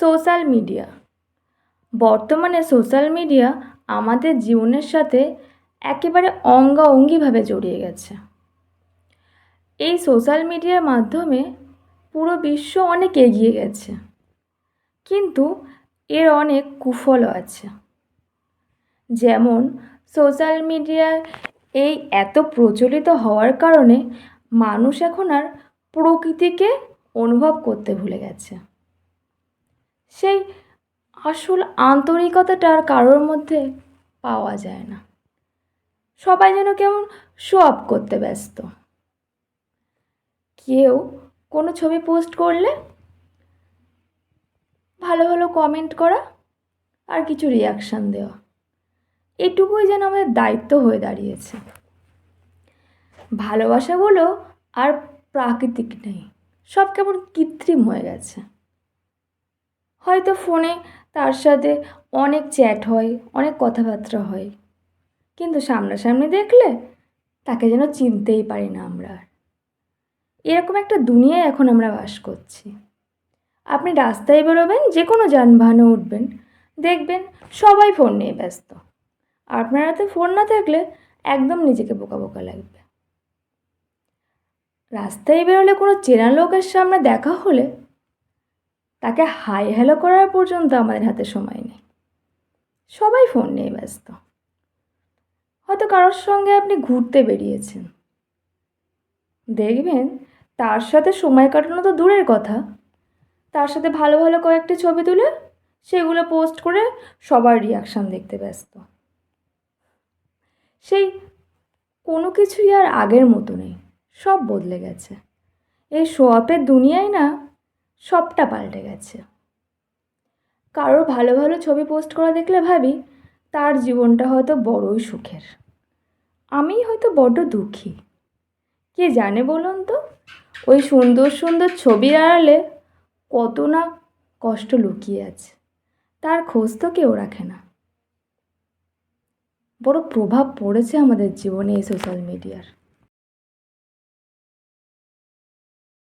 Social media. বর্তমানে social media আমাদের জীবনের সাথে একেবারে অঙ্গাঅঙ্গিভাবে জড়িয়ে গেছে। এই সোশ্যাল মিডিয়ার মাধ্যমে পুরো বিশ্ব অনেক এগিয়ে গেছে। কিন্তু এর অনেক কুফলও আছে। যেমন সোশ্যাল মিডিয়ার এই এত প্রচলিত হওয়ার কারণে মানুষ এখন আর প্রকৃতিকে অনুভব করতে ভুলে গেছে। সেই আসল আন্তরিকতাটা আর কারোর মধ্যে পাওয়া যায় না। সবাই যেন কেমন শো অফ করতে ব্যস্ত। কেউ কোনো ছবি পোস্ট করলে ভালো ভালো কমেন্ট করা আর কিছু রিয়াকশান দেওয়া। এটুকুই যেন আমাদের দায়িত্ব হয়ে দাঁড়িয়েছে। ভালোবাসাগুলো আর প্রাকৃতিক নেই, সব কেমন কৃত্রিম হয়ে গেছে। হয়তো ফোনে তার সাথে অনেক চ্যাট হয়, অনেক কথাবার্তা হয়। কিন্তু সামনাসামনি দেখলে তাকে যেন চিনতেই পারি না আমরা এরকম একটা দুনিয়ায় এখন আমরা বাস করছি। আপনি রাস্তায় বেরোবেন যে কোনো যানবাহনে উঠবেন, দেখবেন সবাই ফোন নিয়ে ব্যস্ত। আপনার হাতে ফোন না থাকলে একদম নিজেকে বোকা বোকা লাগবে। রাস্তায় বেরোলে কোনো চেনা লোকের সামনে দেখা হলে তাকে হাই হ্যালো করার পর্যন্ত আমাদের হাতে সময় নেই। সবাই ফোন নিয়ে ব্যস্ত। হয়তো কারোর সঙ্গে আপনি ঘুরতে বেরিয়েছেন। দেখবেন তার সাথে সময় কাটানো তো দূরের কথা। তার সাথে ভালো ভালো কয়েকটি ছবি তুলে সেগুলো পোস্ট করে সবার রিয়াকশান দেখতে ব্যস্ত। সেই কোনো কিছুই আর আগের মতো নেই। সব বদলে গেছে। এই শো অফের দুনিয়ায় না সবটা পাল্টে গেছে। কারোর ভালো ভালো ছবি পোস্ট করা দেখলে ভাবি, তার জীবনটা হয়তো বড়ই সুখের। আমি হয়তো বড্ড দুঃখী। কে জানে বলুন তো, ওই সুন্দর সুন্দর ছবির আড়ালে কত না কষ্ট লুকিয়ে আছে, তার খোঁজ তো কেউ রাখে না। বড় প্রভাব পড়েছে আমাদের জীবনে এই সোশ্যাল মিডিয়ার